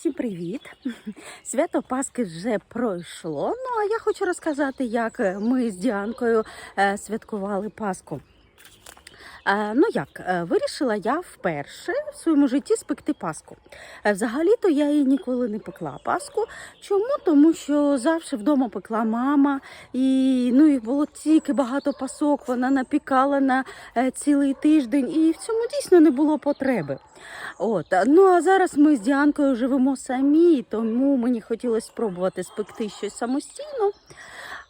Всім привіт! Свято Пасхи вже пройшло. Ну а я хочу розказати, як ми з Діанкою е, святкували Пасху. Е, Ну як, е, вирішила я вперше в своєму житті спекти паску. Е, Взагалі-то я її ніколи не пекла паску. Чому? Тому що завжди вдома пекла мама, і ну, їх було тільки багато пасок, вона напікала на цілий тиждень, і в цьому дійсно не було потреби. От. Ну а зараз ми з Діанкою живемо самі, тому мені хотілося спробувати спекти щось самостійно.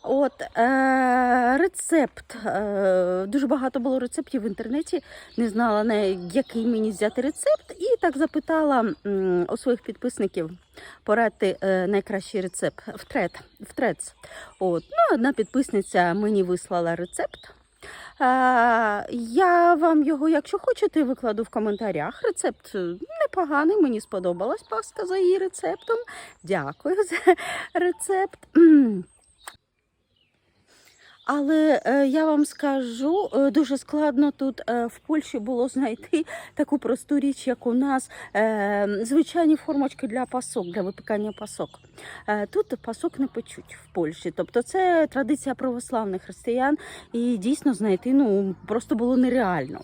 От е, рецепт. Е, дуже багато було рецептів в інтернеті. Не знала на який мені взяти рецепт, і так запитала у своїх підписників порадити е, найкращий рецепт в трет, в трец. От, ну, одна підписниця мені вислала рецепт. Е, я вам його, якщо хочете, викладу в коментарях. Рецепт е, непоганий, мені сподобалась паста за її рецептом. Дякую за рецепт. Але е, я вам скажу, е, дуже складно тут е, в Польщі було знайти таку просту річ, як у нас звичайні формочки для пасок, для випікання пасок. Тут пасок не печуть в Польщі. Тобто це традиція православних християн, і дійсно знайти ну, просто було нереально.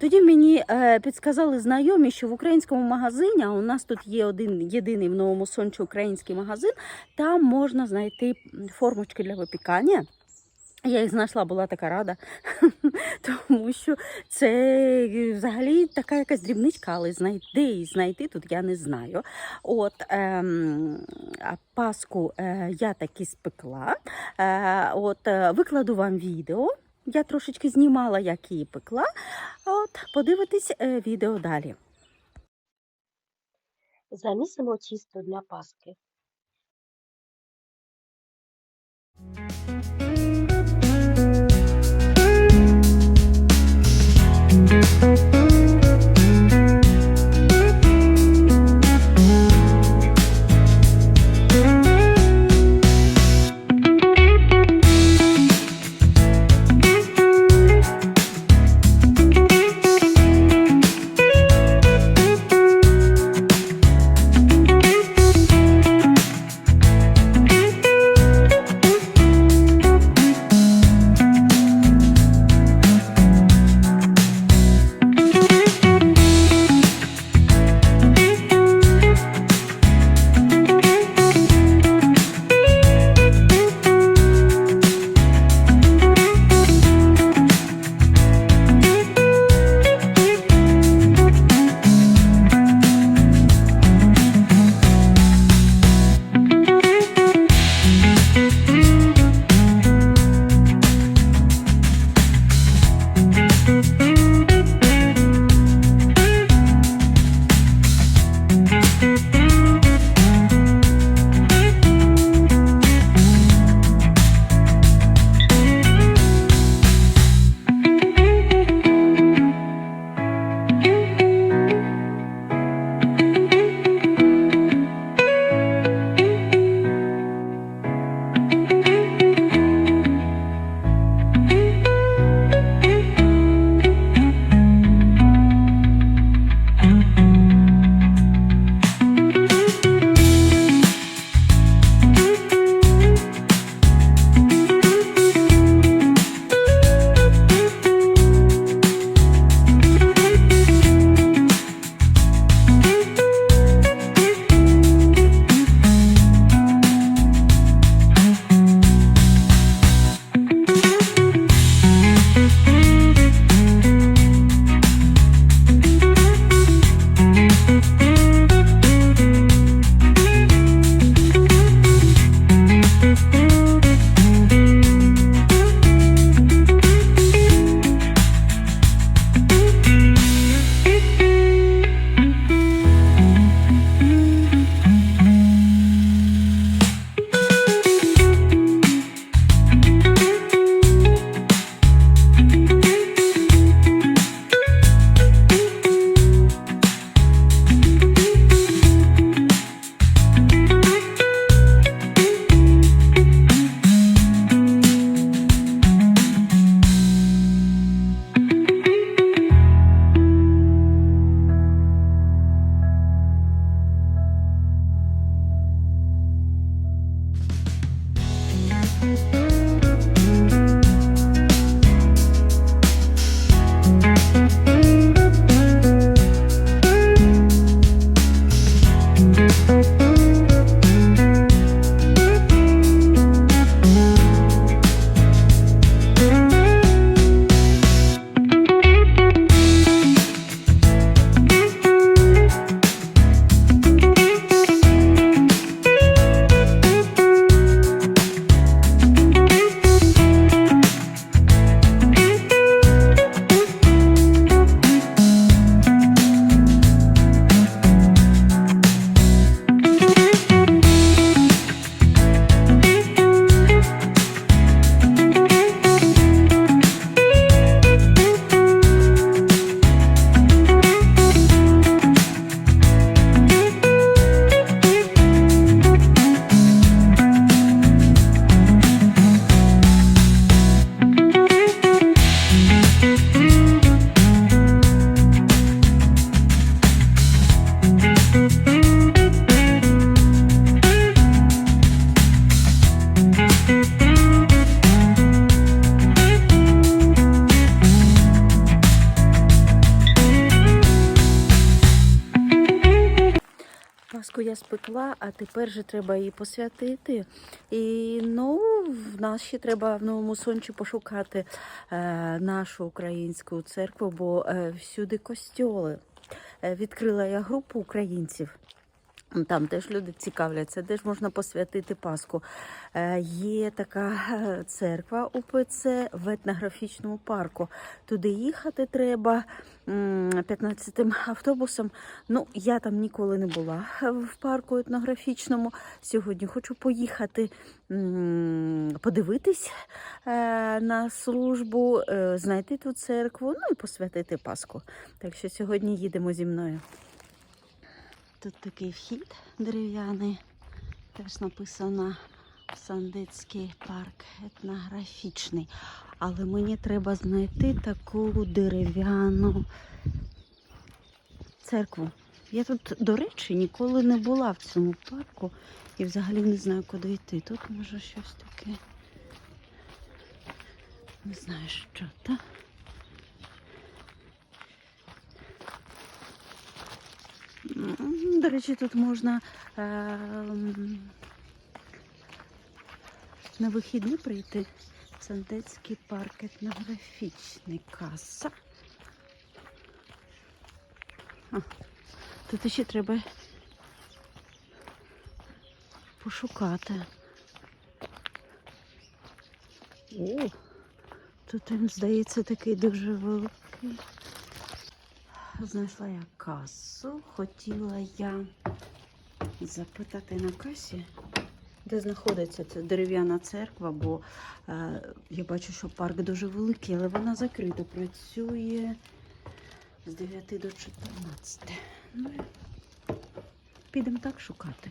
Тоді мені підсказали знайомі, що в українському магазині, а у нас тут є один єдиний в новому сончі український магазин, там можна знайти формочки для випікання. Я їх знайшла, була така рада, тому що це е, взагалі така якась дрібничка, але знайти і знайти тут я не знаю. От ем, паску е, я таки спекла. Е, от е, викладу вам відео. Я трошечки знімала, як її пекла. От подивитись е, відео далі. Замісимо тісто для паски. Я спекла, а тепер же треба її посвятити. І ну, в нас ще треба в новому сончі пошукати е, нашу українську церкву, бо е, всюди костьоли. Е, відкрила я групу українців. Там теж люди цікавляться, де ж можна посвятити Пасху. Е, Є така е, церква УПЦ в етнографічному парку. Туди їхати треба м, 15-тим автобусом. Ну, я там ніколи не була в парку етнографічному. Сьогодні хочу поїхати подивитись е, на службу, е, знайти ту церкву, ну і посвятити Пасху. Так що сьогодні їдемо зі мною. Тут такий вхід дерев'яний. Теж написано Сандицький парк етнографічний. Але мені треба знайти таку дерев'яну церкву. Я тут, до речі, ніколи не була в цьому парку і взагалі не знаю, куди йти. Тут може щось таке. Не знаю, що так. М, До речі, тут можна е, на вихідні прийти. Сандецький парк етнографічний каса. А, тут ще треба пошукати. О, тут він, здається, такий дуже великий. Знайшла я касу. Хотіла я запитати на касі, де знаходиться ця дерев'яна церква, бо е, я бачу, що парк дуже великий, але вона закрита. Працює з 9 до 14. Ну, підемо так шукати.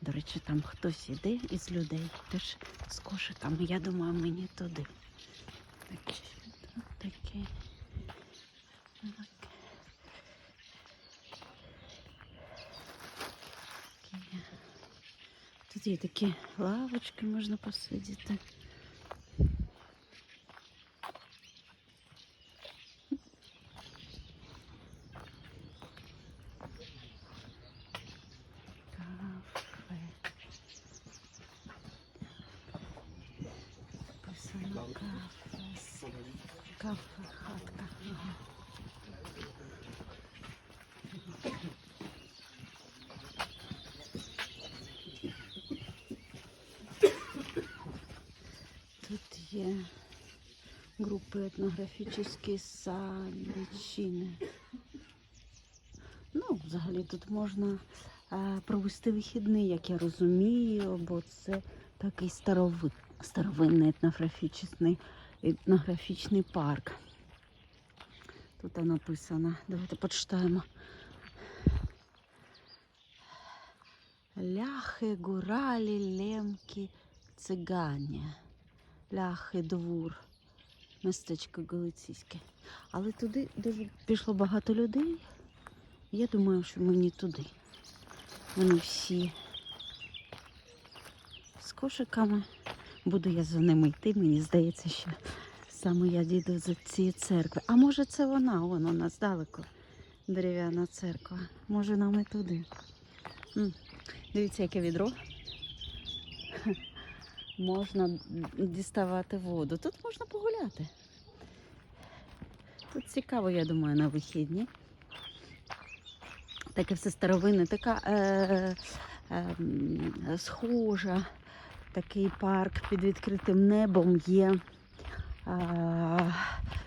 До речі, там хтось іде із людей, теж з кошиками. Я думаю, мені туди. Так, що тут таке? Так. Такі. Є такі лавочки, можна посидіти. Є групи етнографічні самічини. Ну, взагалі тут можна е, провести вихідний, як я розумію, бо це такий старови, старовинний етнографічний, етнографічний парк. Тут написано. Давайте почитаємо. Ляхи, гуралі, лемки, цигані. Ляхи, двур. Містечко Галиційське. Але туди дуже пішло багато людей. Я думаю, що мені туди. Вони всі з кошиками. Буду я за ними йти. Мені здається, що саме я дійду за цієї церкви. А може це вона? Вон у нас далеко. Дерев'яна церква. Може нам і туди. М, Дивіться, яке відро. Можна діставати воду. Тут можна погуляти. Тут цікаво, я думаю, на вихідні. Таке все старовинне, така е, е, схожа, такий парк під відкритим небом є е,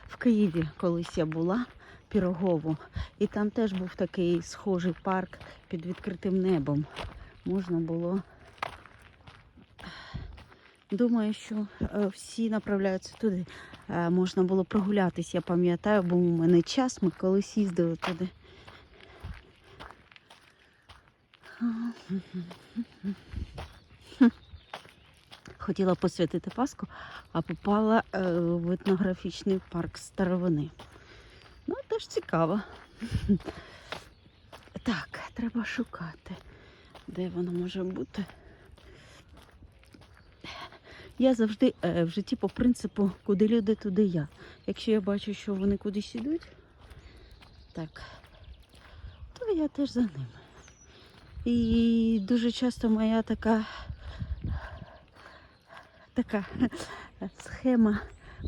в Києві, колись я була Пірогову. І там теж був такий схожий парк під відкритим небом. Можна було. Думаю, що е, всі направляються туди. Е, Можна було прогулятись, я пам'ятаю, був у мене час, ми колись їздили туди. Хотіла посвятити Пасху, а попала е, в етнографічний парк старовини. Ну, теж цікаво. Так, треба шукати, де воно може бути. Я завжди е, в житті по принципу, куди люди, туди я. Якщо я бачу, що вони кудись ідуть, так, то я теж за ними. І дуже часто моя така, така схема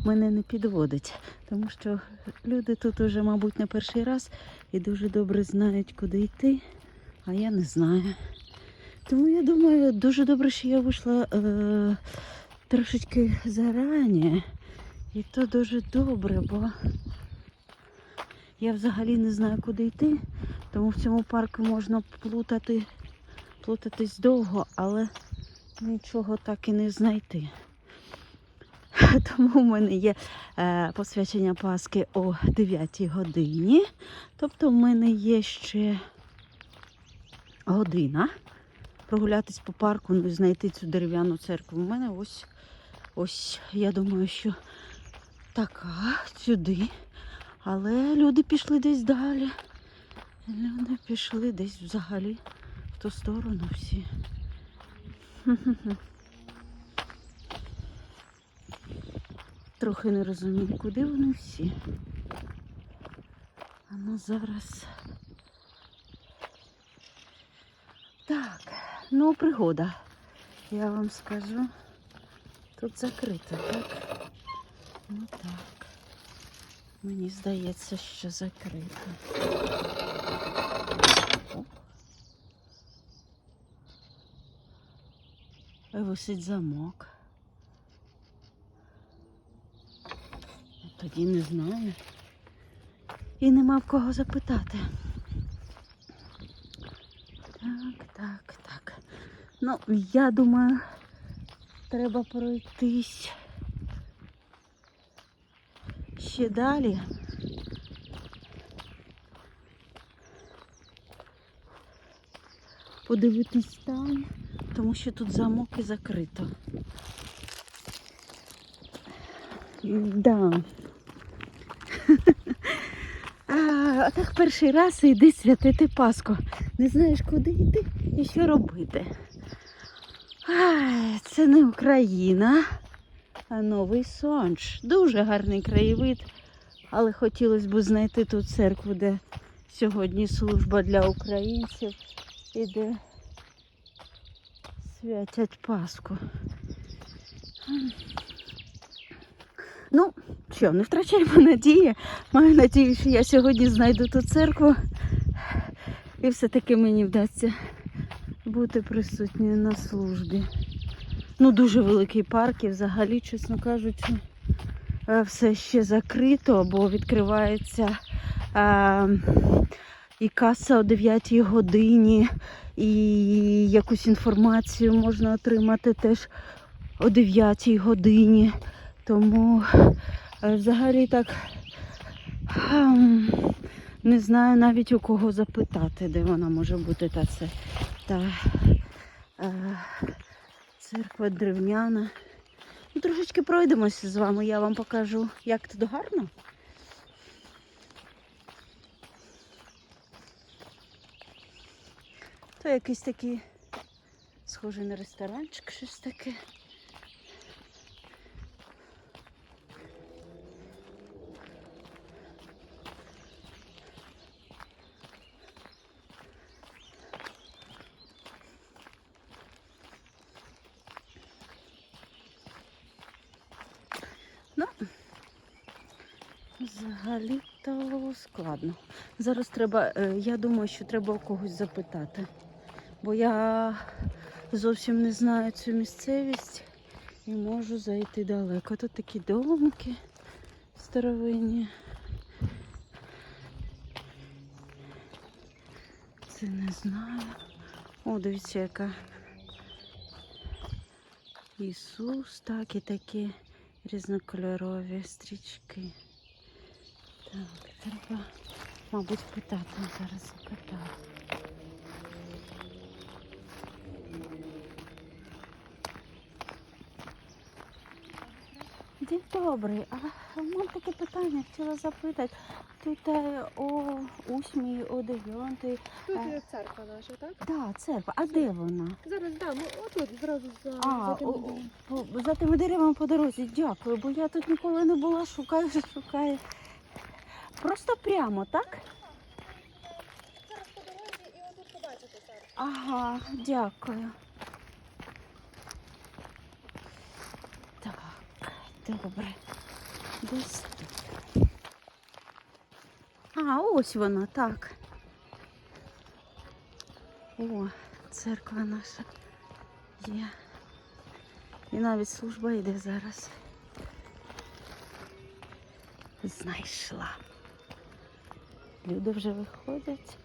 мене не підводить, тому що люди тут уже, мабуть, не перший раз і дуже добре знають, куди йти, а я не знаю. Тому я думаю, дуже добре, що я вийшла е, трошечки зарані. І то дуже добре, бо я взагалі не знаю, куди йти. Тому в цьому парку можна плутати, плутатись довго, але нічого так і не знайти. Тому в мене є е, посвячення Пасхи о 9 годині. Тобто в мене є ще година прогулятись по парку, ну і знайти цю дерев'яну церкву. У мене ось, ось, я думаю, що така сюди. Але люди пішли десь далі. Люди пішли десь взагалі в ту сторону всі. Трохи не розумію, куди вони всі. А ну зараз. Так, ну пригода. Я вам скажу. Тут закрито, так? Ну так. Мені здається, що закрито. О. Висить замок. Тоді не знаю. І нема в кого запитати. Так, так, так. Ну, я думаю, треба пройтись ще далі. Подивитись там, тому що тут замок і закрито. Да. А, так перший раз йди святити Пасху. Не знаєш, куди йти і що робити. Ай, це не Україна, а Новий Сонж. Дуже гарний краєвид, але хотілося б знайти ту церкву, де сьогодні служба для українців і де святять Пасху. Ну, що, не втрачаємо надії. Маю надію, що я сьогодні знайду ту церкву. І все-таки мені вдасться бути присутньою на службі. Ну, дуже великий парк і взагалі, чесно кажучи, е, все ще закрито, бо відкривається е, і каса о 9 годині, і якусь інформацію можна отримати теж о 9 годині. Тому е, взагалі так ем, не знаю навіть у кого запитати, де вона може бути та це та е, церква древняна. Ну, трошечки пройдемося з вами, я вам покажу, як тут гарно. То якийсь такий схожий на ресторанчик, щось таке. Ну, взагалі-то складно. Зараз треба, е, я думаю, що треба у когось запитати. Бо я зовсім не знаю цю місцевість і можу зайти далеко. Тут такі домки старовинні. Це не знаю. О, дивіться, яка Ісус, так і такі різнокольорові стрічки. Так, треба, мабуть, питати. Зараз запитаю. День добрий. А мам таке питання хотіла запитати. Тут е, о 8, о 9. Тут Е. є церква наша, так? Так, церква. А де вона? Зараз да, ми отут зразу за, А, за тим о, домом. о, за тими деревами по дорозі. Дякую, бо я тут ніколи не була, шукаю, шукаю. Просто прямо, так? Зараз по дорозі Ага, дякую. Так, добре. Десь тут. А, ось воно, так. О, церква наша є. І навіть служба йде зараз. Знайшла. Люди вже виходять.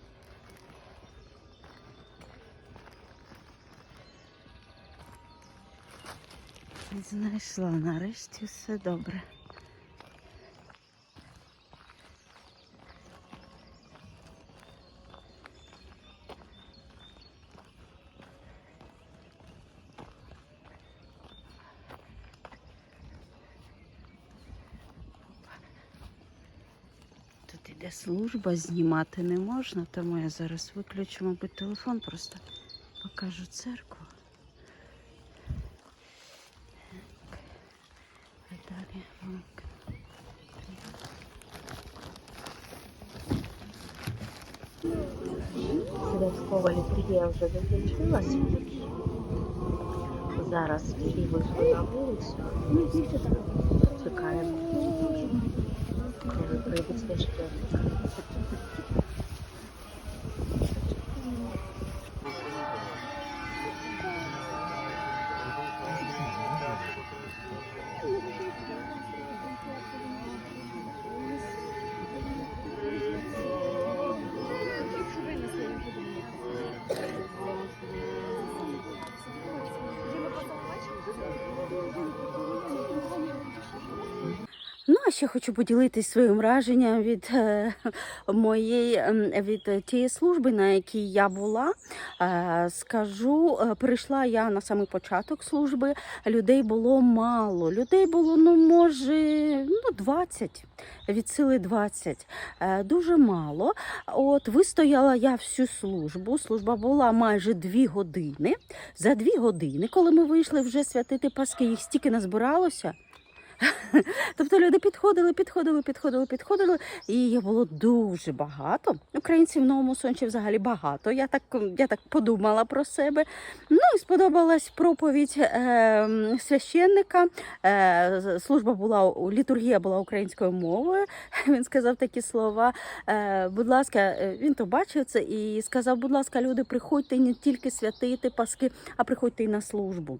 Знайшла нарешті все добре. Тут іде служба, знімати не можна, тому я зараз виключу, мабуть, телефон, просто покажу церкву. Так. А далі вимкну. Святкова літургія вже закінчилася. Зараз всі вийшли на вулицю. Чекаємо, коли прийдуть священники. Ну, ще хочу поділитись своїм враженням від е, моєї ем, від тієї служби, на якій я була. Е, скажу, е, прийшла я на самий початок служби. Людей було мало. Людей було, ну, може, ну, 20, від сили 20. Е, дуже мало. От вистояла я всю службу. Служба була майже дві години. За дві години, коли ми вийшли вже святити Паски, їх стільки назбиралося. Тобто люди підходили, підходили, підходили, підходили, і їх було дуже багато. Українців в новому сончі взагалі багато. Я так, я так подумала про себе. Ну і сподобалась проповідь е, священника. Е, служба була літургія була українською мовою. Він сказав такі слова. Е, будь ласка, е, він то бачив це і сказав: будь ласка, люди, приходьте не тільки святити Паски, а приходьте і на службу.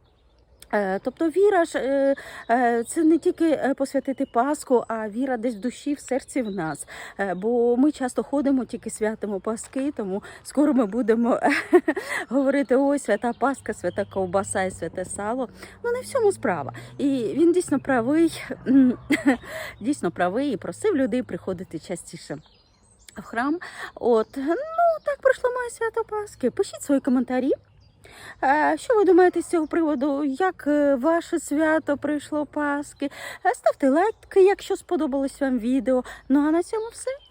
Е, Тобто віра ж е, е, це не тільки посвятити Пасху, а віра десь в душі, в серці в нас. Бо ми часто ходимо, тільки святимо Паски, тому скоро ми будемо говорити: ой, свята Пасха, свята ковбаса і святе сало. Ну не в цьому справа. І він дійсно правий, дійсно правий і просив людей приходити частіше. В храм, от ну так пройшло моє свято Пасхи. Пишіть свої коментарі. Що ви думаєте з цього приводу? Як е, ваше свято прийшло Пасхи? Е, Ставте лайки, якщо сподобалось вам відео. Ну а на цьому все.